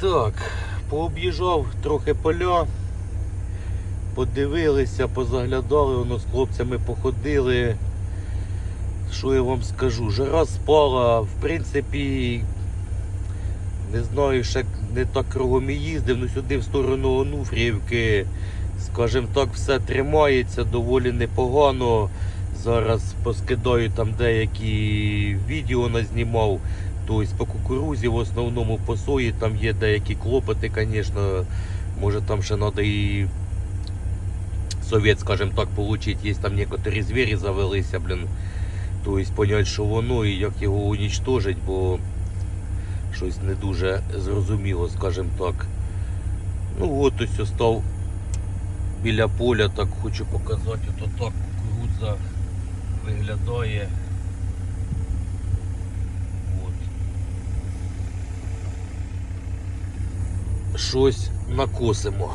Так, пооб'їжджав трохи поля, подивилися, позаглядали, воно з хлопцями походили. Що я вам скажу? Жара спала, в принципі, не знаю, ще не так кругом і їздив, ну сюди в сторону Онуфріївки, скажімо так, все тримається доволі непогано. Зараз поскидаю там деякі відео назнімав. Тобто по кукурузі, в основному по сої, там є деякі клопоти, звісно. Може там ще треба і совет, скажімо так, отримати. Є там некоторі звірі завелися, блін. Тобто понять, що воно і як його унічтожить, бо щось не дуже зрозуміло, скажімо так. Ну от ось став біля поля, так хочу показати, ото так кукурудза виглядає. От. Щось накосимо.